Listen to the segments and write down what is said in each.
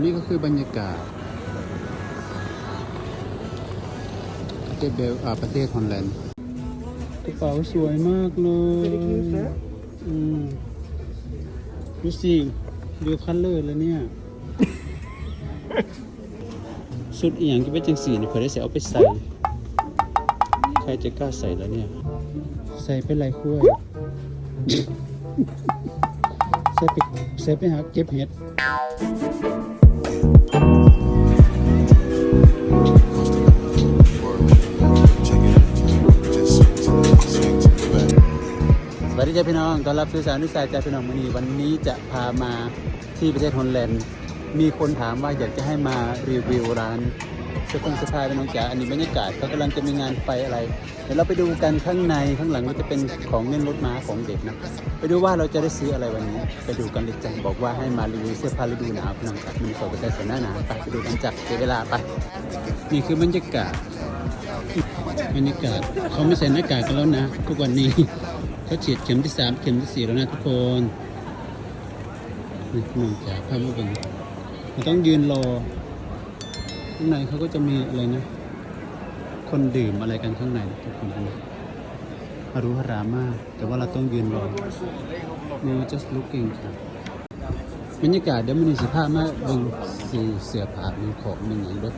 นี่ก็คือบรรยากาศประเทศเบลอ่าประเทศฮอลแลนด์กระเป๋าสวยมากเลยอืมดูสิดูคัลเลอร์แล้วเนี่ย สุดอีหยังก็เป็นจังสีนี่เพื่อได้เสียเอาไปใส่ ใครจะกล้าใส่แล้วเนี่ย ใส่เป็นไรคุ้ยใส่ไปใส่ไปหาเก็บเห็ด วัสดีจ้าพี่น้องต้อนรับสู่สารนิสัยจ้าพี่น้องวันนี้วันนี้จะพามาที่ประเทศฮอลแลนด์ มีคนถามว่าอยากจะให้มารีวิวร้านเสื้อผ้าเสื้อผ้าพี่น้องจ๋าอันนี้บรรยากาศเขากำลังจะมีงานไฟอะไร เดี๋ยวเราไปดูกันข้างในข้างหลังก็จะเป็นของเล่นรถม้าของเด็กนะ ไปดูว่าเราจะได้ซื้ออะไรวันนี้ ไปดูกันเลยจ้ะบอกว่าให้มารีวิวเสื้อผ้าฤดูหนาวพี่น้องจ๋ามีขอไปแต่ใส่หน้าหนาวไปไปดูกันจ้ะเสียเวลาไป นี่คือบรรยากาศบรรยากาศเขาไม่ใส่หน้ากากกันแล้วนะ ทุกวันนี้ เขาฉีดเข็มที่สามเข็มที่สี่แล้วนะทุกคนนี่มองจากภาพมันเป็นเราต้องยืนรอข้างในเขาก็จะมีอะไรนะ คนดื่มอะไรกันข้างในทุกคนดูฮารุฮารามาก แต่ว่าเราต้องยืนรอ no just looking ครับบรรยากาศเดี๋ยวมันมีสิภาพมากเบิ่งสีเสือผามีของมีอย่างด้วย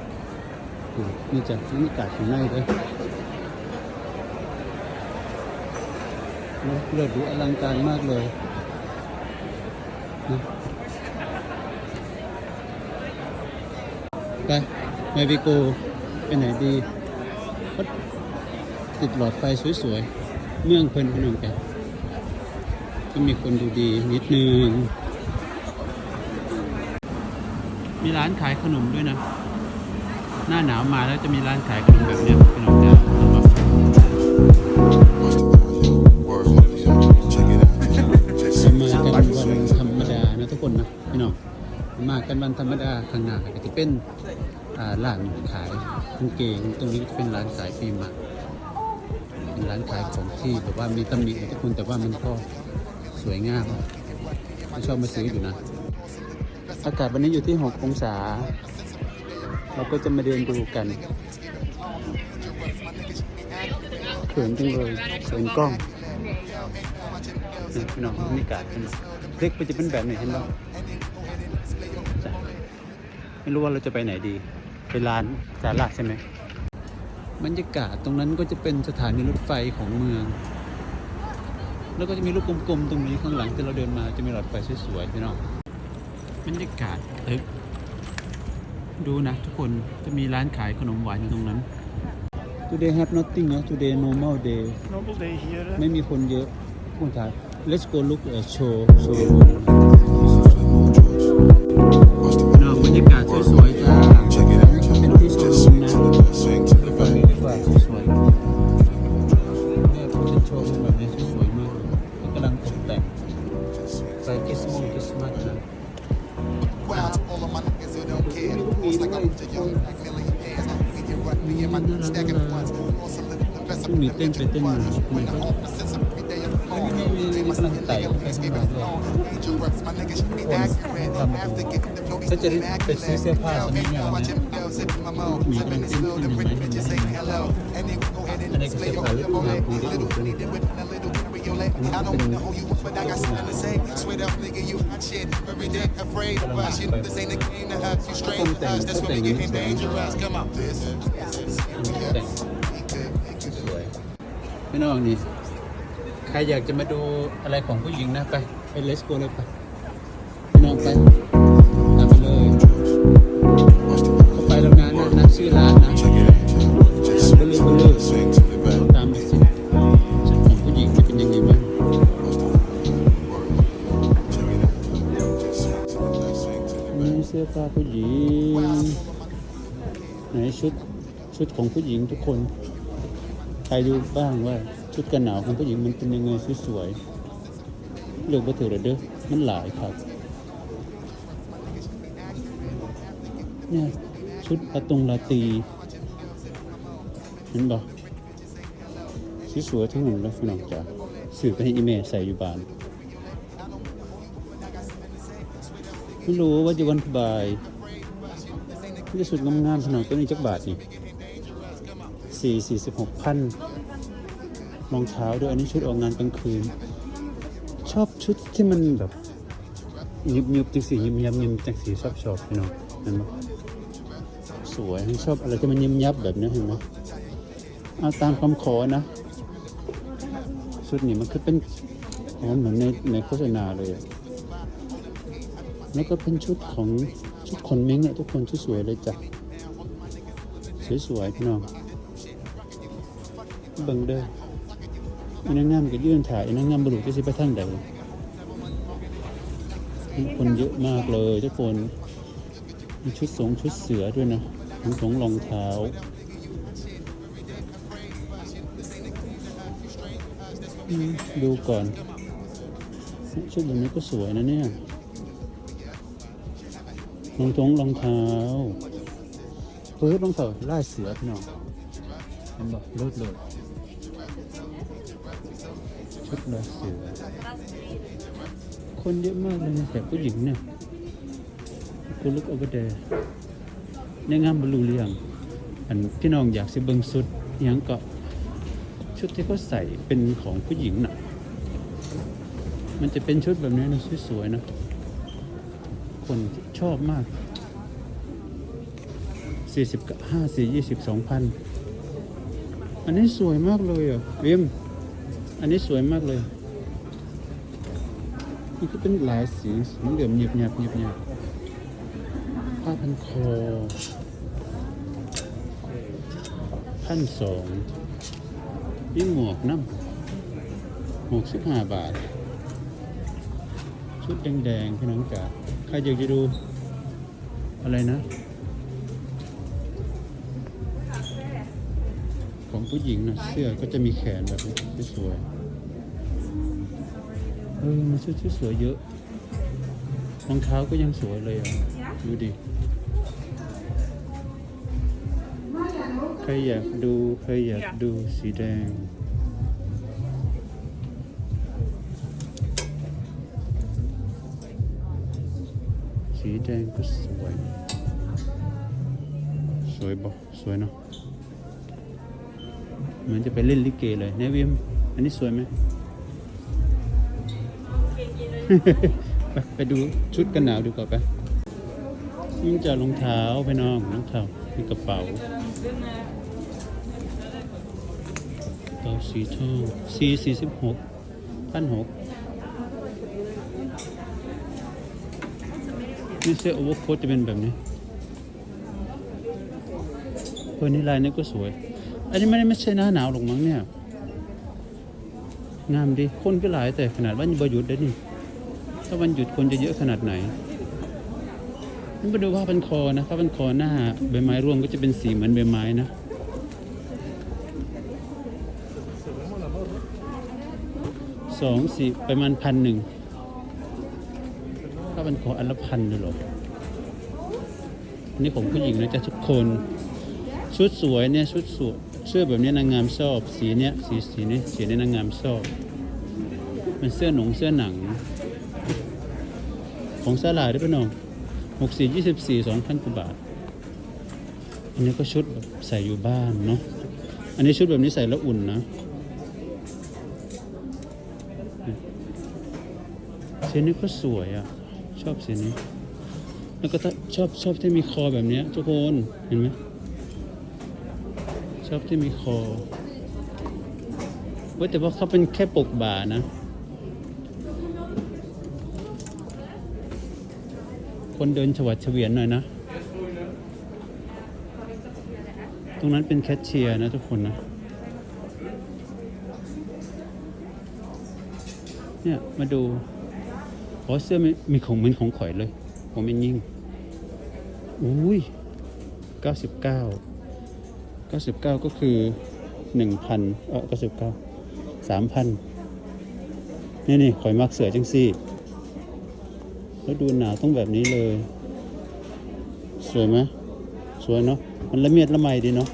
นี่จะบรรยากาศข้างในเด้วย เลิศดูอลังการมากเลยนะไปไมวิโกไปไหนดีก็ติดหลอดไฟสวยๆ เมืองเพลินพนมแกก็มีคนดูดีนิดนึง มีร้านขายขนมด้วยนะ หน้าหนาวมาแล้วจะมีร้านขายขนมแบบนี้ยพี่น้องจ้า มากันวันธรรมดาข้างหน้าก็จะเป็นร้านขายกางเกงตรงนี้ก็จะเป็นร้านขายฟิล์มอะเป็นร้านขายของที่แบบว่ามีตำหนิทุกคนแต่ว่ามันก็สวยงามชอบมาซื้ออยู่นะ อากาศวันนี้อยู่ที่ 6 องศา เราก็จะมาเดินดูกันเขินจังเลยเขินกล้องนี่พี่น้องบรรยากาศเล็กไปจะเป็นแบบไหนเห็นบ้างจ้ะ ไม่รู้ว่าเราจะไปไหนดีไปร้านจาระใช่ไหมบรรยากาศตรงนั้นก็จะเป็นสถานีรถไฟของเมือง แล้วก็จะมีลูกกลมๆตรงนี้ข้างหลังที่เราเดินมาจะมีหลอดไฟสวยๆพี่น้องบรรยากาศตึกดูนะทุกคนจะมีร้านขายขนมหวานอยู่ตรงนั้น Today have nothing นะ Today normal day Normal day here. ไม่มีคนเยอะคุณถ่าย let's go look at show show นอกบรรยากาศ ก็จะได้ไปซื้อเสื้อผ้าตอนนี้เนี่ยวันนี้ my mouth. Sipping it slow, the pretty bitches saying hello. And they go ahead and อันนี้ก็ display เสื้อ your ผ้าฤดู little หนาว boy. ปีนี้ Little bitty with a little cabriolet. พี่น้องนี่ ใครอยากจะมาดูอะไรของผู้หญิงนะ ไป ไปเลสโกเลยไป พี่น้องไปตามไปเลยเข้าไปแล้วนะนะนะชื่อร้านนะเบลอเบลอตามไปสิชุดของผู้หญิงจะเป็นยังไงบ้างมีเสื้อผ้าผู้หญิงไหนชุดชุดของผู้หญิงทุกคน ใครดูบ้างว่าชุดกันหนาวของผู้หญิงมันเป็นยังไงสวยๆเลือกมาถือเลยเด้อมันหลายครับเนี่ยชุดลาตงลาตีเห็นบ่สวยๆทั้งนั้นเลยพี่น้องจ๋าสื่อไปให้อีเมลใส่อยู่บ้านไม่รู้ว่าจะวันบ่ายนี่สุดงามๆถนนตัวนี้จักบาทนี่ สี่สี่สิบหกพันรองเท้าด้วยอันนี้ชุดออกงานกลางคืน ชอบชุดที่มันแบบยิบยิบจังสียิบยับยิบจังสีชอบชอบพี่น้องเห็นไหมสวยชอบอะไรที่มันยิบยับแบบนี้เห็นไหมเอาตามคำขอนะชุดนี้มันคือเป็นอ๋อเหมือนในในโฆษณาเลยแล้วก็เป็นชุดของชุดคนเม้งเนี่ยทุกคนชุดสวยเลยจ้ะสวยๆพี่น้อง เบิ่งเด้ออันนั้นงามก็ยื่นถ่ายอันนั้นงามบรุษจะสิไปทางใดคนเยอะมากเลยทุกคนมีชุดสงชุดเสือด้วยนะทั้งสงรองเท้าดูก่อนชุดแบบนี้ก็สวยนะเนี่ยรองทงรองเท้าเฮ้ยรองเท้าลาเสือพี่น้อง เห็นบอกรถเลยชุดลายเสือคนเยอะมากเลยนะแต่ผู้หญิงเนี่ยกูลุกเอาไปเดในงามบรรลุเรียงอันพี่น้องอยากสิเบิงสุดยังก็ชุดที่เขาใส่เป็นของผู้หญิงน่ะ มันจะเป็นชุดแบบนี้นะสวยๆนะ คนชอบมากสี่สิบห้าสี่ยี่สิบส อันนนี้สวยมากเลยอะวิมอันนี้สวยมากเลยมันก็เป็นหลายสีสีเหลืองหยิบหยับหยิบหยับผ้าพันคอพันสองนี่หมวกน้ำหมวกสิบห้าบาท ชุดแดงๆพี่น้องจ๋าใครอยากจะดูอะไรนะ ของผู้หญิงนะเสื้อก็จะมีแขนแบบนี้สวยเออมันชุดชุดสวยเยอะรองเท้าก็ยังสวยเลยอะดูดิใครอยากดูใครอยากดูสีแดงสีแดงก็สวย สวยบ่สวยเนาะ เหมือนจะไปเล่นลิเกเลยเนี่ยวิม อันนี้สวยไหม ไปไปดูชุดกันหนาวดีกว่าไปยิ่งจะรองเท้าไปน้องรองเท้ามีกระเป๋ากระเป๋าสีทองสี่สี่สิบหกพันหกนี่เสื้อโอเวอร์โค้ทจะเป็นแบบนี้เฮ้ยนี่ลายนี้ก็สวย อันนี้ไม่ได้ไม่ใช่หน้าหนาวหรอกมั้งเนี่ย งามดีคนก็หลายแต่ขนาดวันหยุดได้นี่ถ้าวันหยุดคนจะเยอะขนาดไหนนี่มาดูผ้าพันคอนะผ้าพันคอหน้าใบไม้ร่วงก็จะเป็นสีเหมือนใบไม้นะสองสี่ประมาณพันหนึ่งผ้าพันคออันละพันเลยหรออันนี้ของผู้หญิงนะจ๊ะทุกคน ชุดสวยเนี่ย ชุดสวย สื้อแบบนี้นางงามชอบ สีเนี้ยสีสีนี้สีนี้นางงามชอบ มันเสื้อหนงเสื้อหนัง ของสลายด้วยปะน้องหกสี่ยี่สิบสี่สองพันกว่าบาท อันนี้ก็ชุดแบบใส่อยู่บ้านเนาะ อันนี้ชุดแบบนี้ใส่แล้วอุ่นนะสีนี้ก็สวยอะ ชอบสีนี้ แล้วก็ถ้าชอบชอบที่มีคอแบบนี้ทุกคน เห็นไหม ชอบที่มีคอเว้ยแต่ว่าเขาเป็นแค่ปกบ่านะ คนเดินฉวัดเฉวียนหน่อยนะ ตรงนั้นเป็นแคชเชียร์นะทุกคนนะ เนี่ย มาดูอ๋อเสื้อมีมีของเหมือนของข่อยเลย ผมเป็นยิ่ง อุ้ยเก้าสิบเก้าสิบเก้าก็คือหนึ่งพันเออเก้าสิบเก้าสามพันนี่นี่ข่อยมักเสือจังซี่แล้วดูหนาวต้องแบบนี้เลย สวยไหมสวยเนาะ มันละเมียดละไมดีเนาะ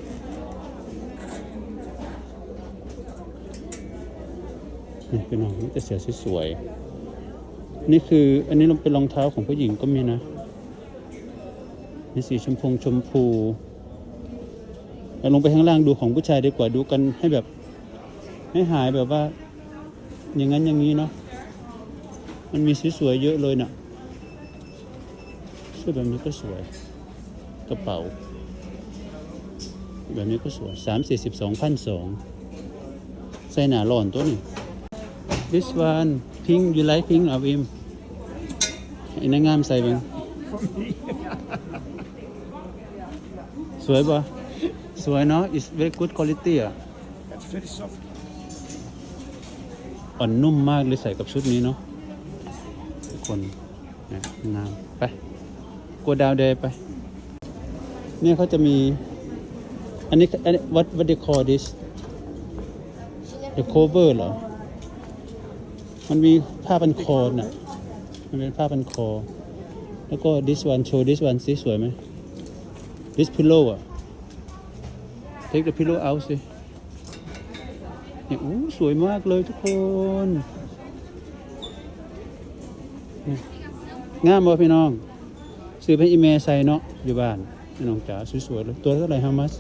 นี่เป็นน้องนี่จะเสือสวยๆนี่คืออันนี้เป็นรองเท้าของผู้หญิงก็มีนะ มีสีชมพูชมพู เราลงไปข้างล่างดูของผู้ชายดีกว่าดูกันให้แบบ ให้หายแบบว่า อย่างนั้นอย่างนี้เนาะมันมีสวยๆเยอะเลยน่ะเสื้อแบบนี้ก็สวย กระเป๋า แบบนี้ก็สวยสามสี่สิบสองพันสองใส่หนาหล่อนตัวนี้ this one pink you like pink เอาวิมไอ้นางงามใส่บ้างสวยปะ สวยเนาะ it's very good quality อะ It's very soft. อ่อนนุ่มมากเลยใส่กับชุดนี้เนาะทุกคนเนี่ยงามไปกดดาวเดย์ไป เนี่ยเขาจะมี อันนี้อันนี้ what what they call this the cover เหรอ มันมีผ้าพันคอน่ะ มันเป็นผ้าพันคอ แล้วก็ this one show this one สิสวยไหม this pillow อะ take the pillow out สิเนี่ยโอ้สวยมากเลยทุกคนนี่งามบ่พี่น้อง ซื้อไปอีเมลใส่เนาะอยู่บ้าน พี่น้องจ๋าสวยๆเลยตัวเท่าไหร่ฮามัส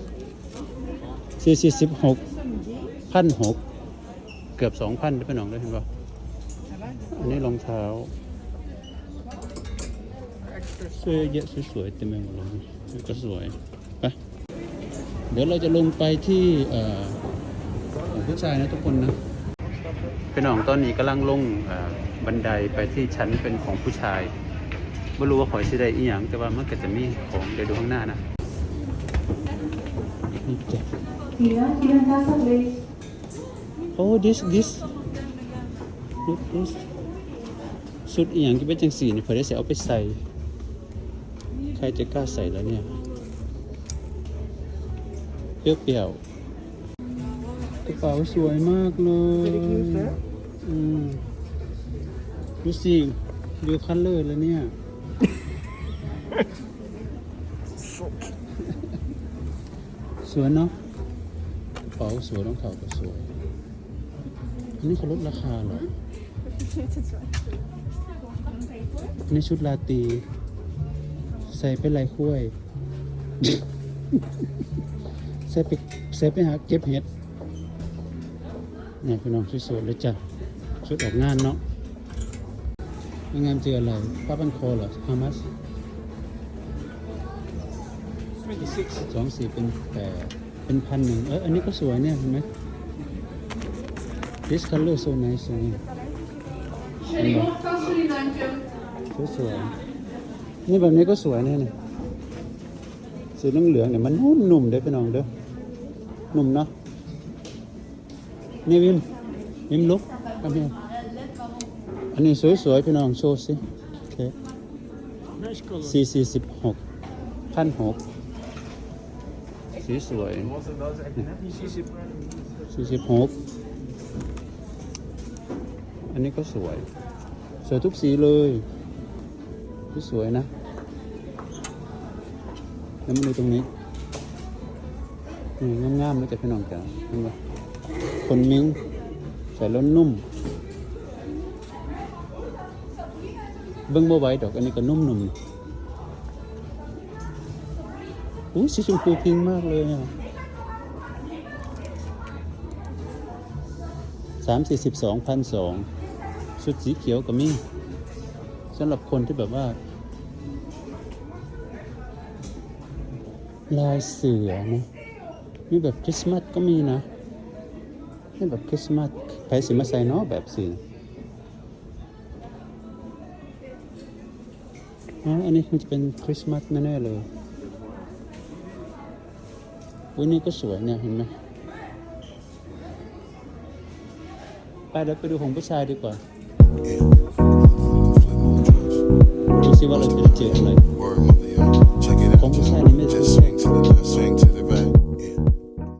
สี่สี่สิบหกพันหกเกือบสองพันพี่น้องได้เห็นป่ะอันนี้รองเท้าเสื้อเยอะสวยๆเต็มไปหมดเลยก็สวย เดี๋ยวเราจะลงไปที่เอ่อของผู้ชายนะทุกคนนะพี่น้องตอนนี้กำลังลงเอ่อบันไดไปที่ชั้นเป็นของผู้ชายไม่รู้ว่าขอยสิได้อีหยังแต่ว่ามันก็จะมีของเดี๋ยวดูข้างหน้านะนี่จ้ะ Mira, gira en casa, please. โอ้ this this look this สุดอีหยังที่เป็นจังสีนี่เพื่อได้ใส่เอาไปใส่ ใครจะกล้าใส่แล้วเนี่ย เปรี้ยวๆกระเป๋าสวยมากเลยอืมดูสิดูคัลเลอร์แล้วเนี่ย สวยเนาะกระเป๋าสวยรองเท้าก็สวย อันนี้เขาลดราคาเหรออันนี้ชุดลาตรีใส่เป็นลายคุ้ย ใส่ไปใส่ไปหาเก็บเห็ดเนี่ยพี่น้องสวยๆเลยจ้ะชุดออกงานเนาะงานเจออะไรป้าบันคอเหรอฮามัส 26. สองสี่เป็นแปดเป็นพันหนึ่งเอออันนี้ก็สวยเนี่ยเห็นไหม this color so nice เลยเห็นไหมสวยนี่แบบนี้ก็สวยเนี่ยเนี่ยสีเหลืองๆเนี่ยมันนุ่มนุ่มๆเด้พี่น้องเด้อ นุ่มเนาะนี่วิมวิมลุกครับพี่อันนี้สวยๆพี่น้องโชว์สิโอเค Nice color. สี่สี่สิบหกพันหกสีสวย This is a สี่สิบหกอันนี้ก็สวย สวยทุกสีเลยที่สวยนะแล้วมาดูตรงนี้ นี่งามๆเลยแต่พี่น้องจ๋าเห็นไหมคนมิ้งใส่แล้วนุ่ม เบิ้งบ่ไหวดอก อันนี้ก็นุ่มๆนี่อู้สีชมพูพิงมากเลยอะสามสี่สิบสองพันสองชุดสีเขียวก็มีสำหรับคนที่แบบว่า ลายเสือนะ มีแบบคริสต์มาสก็มีนะนี่แบบคริสต์มาสไผสิมาใส่เนาะแบบสีอ๋ออันนี้คงจะเป็นคริสต์มาสแน่ๆเลยวันนี้ก็สวยเนี่ยเห็นไหมไปเดี๋ยวไปดูของผู้ชายดีกว่าดูซิว่าเราจะเจออะไร